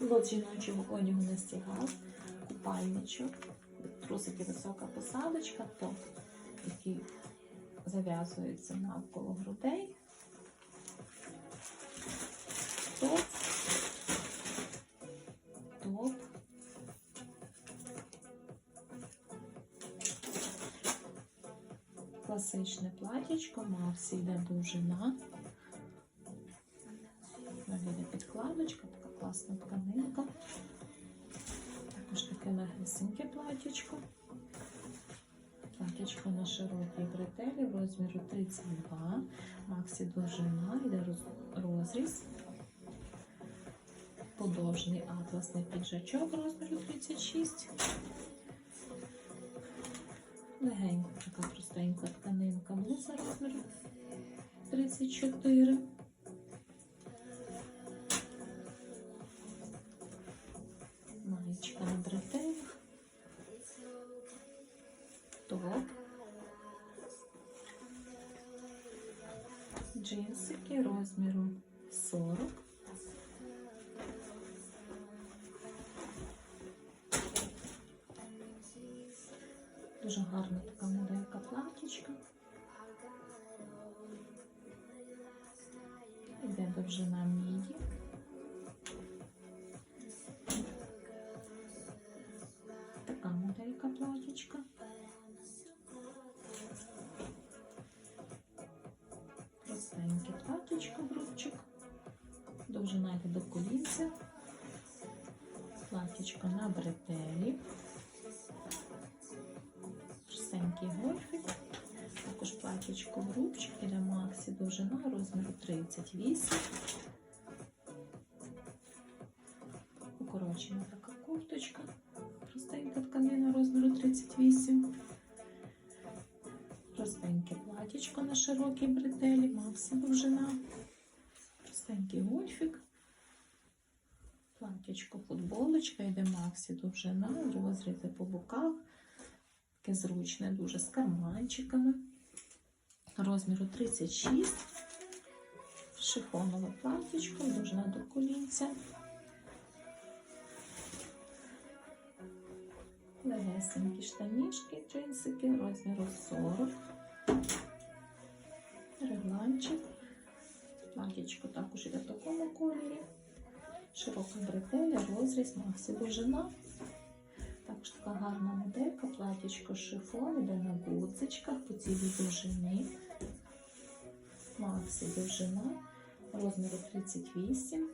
Лот жіночого одягу на стігах, купальничок, трусики висока посадочка, топ, який зав'язується навколо грудей. Топ. Топ. Класичне платічко, Марсі йде довжина. Підкладочка, така класна тканинка. Також таке легесеньке платічко. Платічко на широкій бретелі розміру 32. Максі довжина, йде розріз. Подовжний атласний піджачок розміру 36. Легенька така простенька тканинка блуза розміру 34. Джинсики розміру 40. Дуже гарна така моделька платічка. Іде довжина Простеньке платічко, брудчик. Довжина йде до колінця. Платічко на бретелі. Простенький гольфик. Також платічко в рубчик іде Максі довжина розміру 38. Укорочена така курточка. Простенька тканина розміру 38. Платічко на широкій бретелі, Максі довжина. Простенький гольфик. Платічко, футболочка, йде Максі довжина, розрізи по боках. Таке зручне, дуже з карманчиками. Розміру 36. Шифонове платічко, довжина до колінця. Легесенькі штанішки, джинсики, розміру 40. Регланчик. Платічко також іде в такому кольорі. Широка бретеля, розріз, максі довжина. Також така гарна моделька, платічко шифон, іде на гудзичках по цілій довжині. Максі довжина, розміру 38.